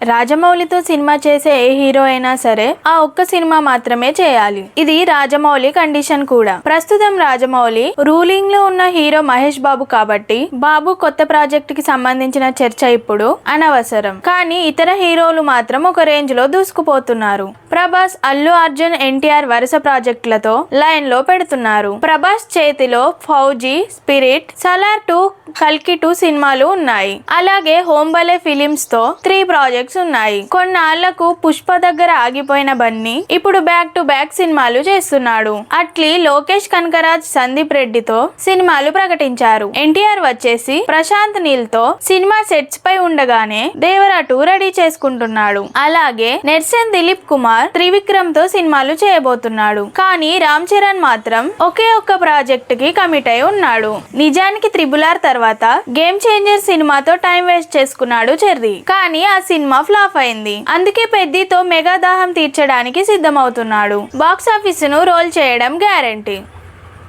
రాజమౌళితో cinema చేసే ఏ hero అయినా సరే ఆ ఒక్క సినిమా మాత్రమే చేయాలి. ఇది రాజమౌళి కండిషన్ కూడా. ప్రస్తుతం రాజమౌళి రూలింగ్లో ఉన్న హీరో మహేష్ బాబు కాబట్టి బాబు కొత్త ప్రాజెక్ట్కి సంబంధించిన చర్చ ఇప్పుడు అనవసరం. కానీ ఇతర హీరోలు మాత్రం ఒక రేంజ్లో దూసుకుపోతున్నారు. ప్రభాస్ అల్లు అర్జున్ ఎన్టీఆర్ వరుస ప్రాజెక్టులతో లైన్లో పెడుతున్నారు. ప్రభాస్ చేతిలో ఫౌజీ స్పిరిట్ సలార్ టూ కల్కి టూ సినిమాలు ఉన్నాయి. అలాగే హోంబలే ఫిలిమ్స్తో త్రీ ప్రాజెక్ట్స్ ఉన్నాయి. కొన్నాళ్ళకు పుష్ప దగ్గర ఆగిపోయిన బన్నీ ఇప్పుడు బ్యాక్ టు బ్యాక్ సినిమాలు చేస్తున్నాడు. అట్లీ లోకేష్ కనకరాజ్ సందీప్ రెడ్డితో సినిమాలు ప్రకటించారు. ఎన్టీఆర్ వచ్చేసి ప్రశాంత్ నీల్తో సినిమా సెట్స్ పై ఉండగానే దేవరా టూ రెడీ చేసుకుంటున్నాడు. అలాగే నెర్సెన్ దిలీప్ కుమార్ త్రివిక్రమ్తో సినిమాలు చేయబోతున్నాడు. కానీ రామ్ చరణ్ మాత్రం ఒకే ఒక్క ప్రాజెక్ట్కి కమిట్ అయి ఉన్నాడు. నిజానికి త్రిబులార్ తర్వాత గేమ్ చేంజర్ సినిమాతో టైం వేస్ట్ చేసుకున్నాడు చెర్రీ. కానీ ఆ సినిమా ఫ్లాప్ అయింది. అందుకే పెద్దితో మెగా దాహం తీర్చడానికి సిద్ధమవుతున్నాడు. బాక్స్ను రోల్ చేయడం గ్యారంటీ